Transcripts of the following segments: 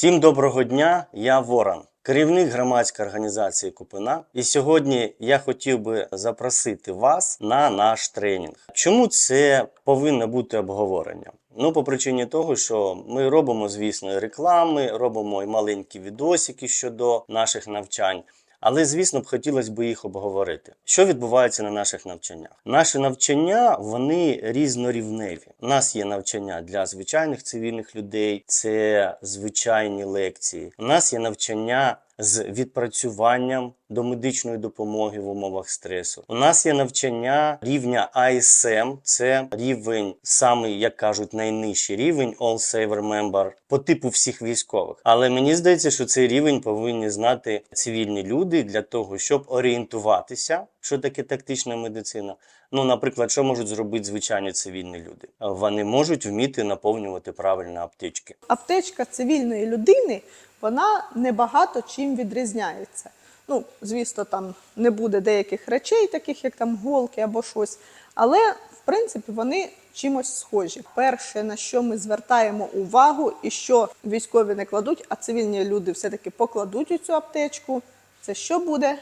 Всім доброго дня, я Ворон, керівник громадської організації Купина. І сьогодні я хотів би запросити вас на наш тренінг. Чому це повинно бути обговорення? Ну, по причині того, що ми робимо, звісно, реклами, робимо і маленькі відосики щодо наших навчань. Але, звісно, б хотілося б їх обговорити. Що відбувається на наших навчаннях? Наші навчання вони різнорівневі. У нас є навчання для звичайних цивільних людей, це звичайні лекції. У нас є навчання з відпрацюванням до медичної допомоги в умовах стресу. У нас є навчання рівня ISM, це рівень, самий, як кажуть, найнижчий рівень All Saver Member по типу всіх військових. Але мені здається, що цей рівень повинні знати цивільні люди для того, щоб орієнтуватися, що таке тактична медицина. Ну, наприклад, що можуть зробити звичайні цивільні люди? Вони можуть вміти наповнювати правильно аптечки. аптечка цивільної людини вона небагато чим відрізняється. Ну, звісно, там не буде деяких речей, таких як там голки або щось, але в принципі вони чимось схожі. Перше, на що ми звертаємо увагу, і що військові не кладуть, а цивільні люди все-таки покладуть у цю аптечку, це що буде?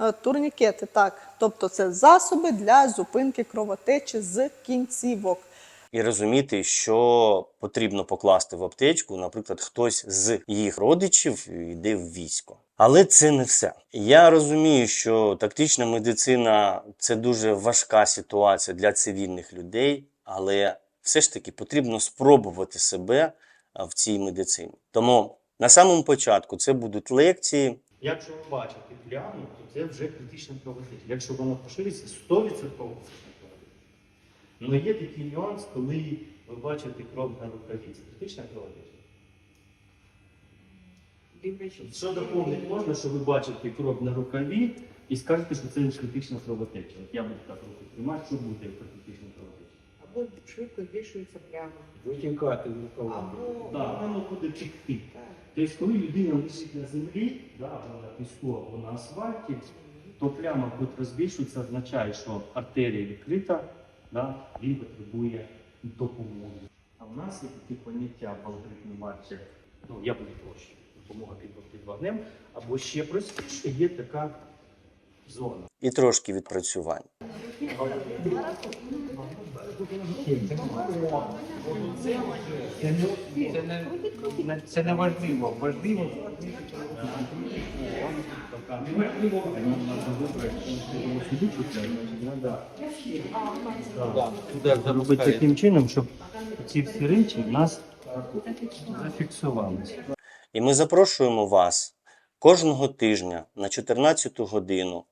Е, Турнікети, так. Тобто це засоби для зупинки кровотечі з кінцівок. І розуміти, що потрібно покласти в аптечку. Наприклад, хтось з їх родичів йде в військо. Але це не все. Я розумію, що тактична медицина це дуже важка ситуація для цивільних людей, але все ж таки потрібно спробувати себе в цій медицині. Тому на самому початку це будуть лекції, Якщо ви бачите пляму, то це вже критична кровотеча. Якщо воно пошириться, 100% це кровотеча. Але є такий нюанс, коли ви бачите кров на рукаві. Це критична кровотеча. Що доповнити можна, що ви бачите кров на рукаві і скажете, що це не критична кровотеча. От я буду так руку тримати, що буде критична кровотеча. Або швидко збільшується пляма. Витікати в рукава. Так, воно буде текти. так. Тобто, коли людина лежить на землі, да, або на піску, або на асфальті, то пляма буде розбільшуватися, означає, що артерія відкрита, да, він потребує допомоги. А в нас є такі поняття в алгоритмі матчі, ну я буду проще, допомога під, під вогнем, або ще простіше є така зона. і трошки відпрацювань. Це не важливо. Важливо. Робити таким чином, щоб ці всі речі в нас зафіксувалися. І ми запрошуємо вас кожного тижня на 14 годину.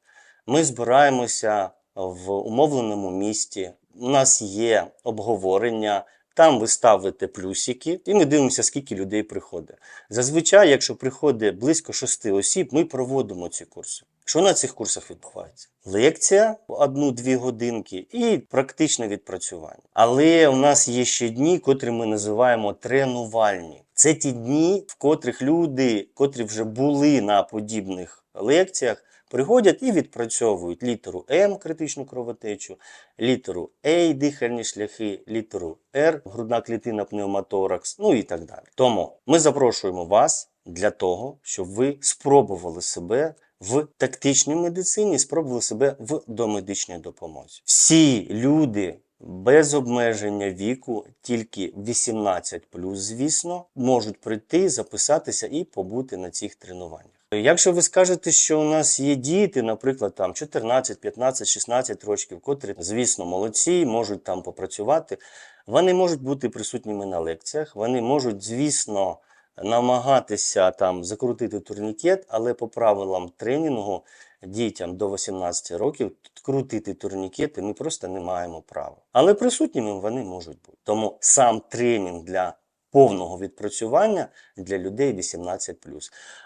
Ми збираємося в умовленому місті. У нас є обговорення. Там ви ставите плюсики, і ми дивимося, скільки людей приходить. Зазвичай, якщо приходить близько шести осіб, ми проводимо ці курси. Що на цих курсах відбувається? Лекція одну-дві годинки і практичне відпрацювання. Але у нас є ще дні, котрі ми називаємо тренувальні. Це ті дні, в котрих люди, котрі вже були на подібних лекціях, приходять і відпрацьовують літеру М критичну кровотечу, літеру А дихальні шляхи, літеру Р грудна клітина пневмоторакс, ну і так далі. Тому ми запрошуємо вас для того, щоб ви спробували себе в тактичній медицині, спробували себе в домедичній допомозі. Всі люди. Без обмеження віку, тільки 18 звісно, можуть прийти, записатися і побути на цих тренуваннях. Якщо ви скажете, що у нас є діти, наприклад, там 14, 15, 16 років, котрі, звісно, молодці, можуть там попрацювати, вони можуть бути присутніми на лекціях, вони можуть, звісно, намагатися там закрутити турнікет, але по правилам тренінгу дітям до 18 років крутити турнікети ми просто не маємо права. Але присутніми вони можуть бути. Тому сам тренінг для повного відпрацювання для людей 18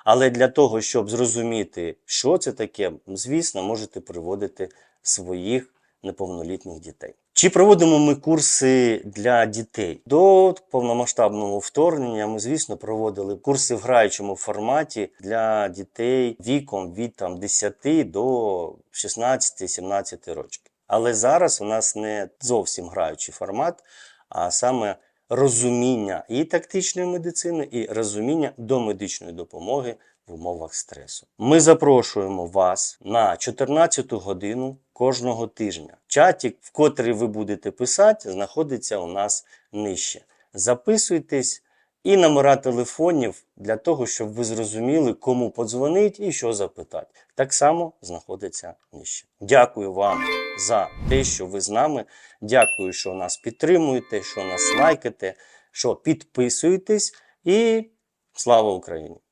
Але для того, щоб зрозуміти, що це таке, звісно, можете приводити своїх неповнолітніх дітей. Чи проводимо ми курси для дітей? До повномасштабного вторгнення ми, звісно, проводили курси в граючому форматі для дітей віком від там, 10 до 16-17 років. Але зараз у нас не зовсім граючий формат, а саме розуміння і тактичної медицини, і розуміння домедичної допомоги в умовах стресу. Ми запрошуємо вас на 14 годину кожного тижня. Чатік, в котрий ви будете писати, знаходиться у нас нижче. Записуйтесь і номера телефонів для того, щоб ви зрозуміли, кому подзвонити і що запитати. Так само знаходиться нижче. Дякую вам за те, що ви з нами. Дякую, що нас підтримуєте, що нас лайкаєте, що підписуєтесь. І слава Україні!